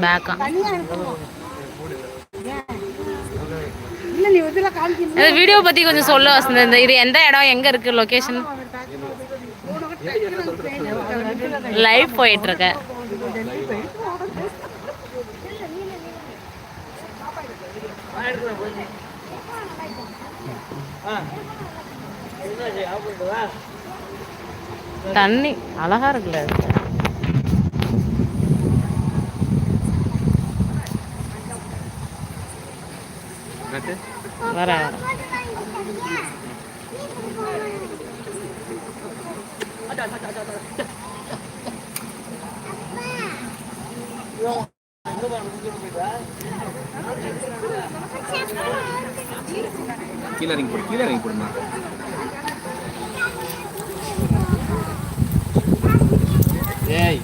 காமிக்கணும் இந்த வீடியோ பத்தி கொஞ்சம் சொல்ல வசந்த். இது எந்த இடம் எங்க இருக்கு லொகேஷன் லைவ் போயிட்டு இருக்க தண்ணி அழகா இருக்குல்ல வர வர கீழே இறங்கி போடு கீழே இறங்கி போடுமா ஏய்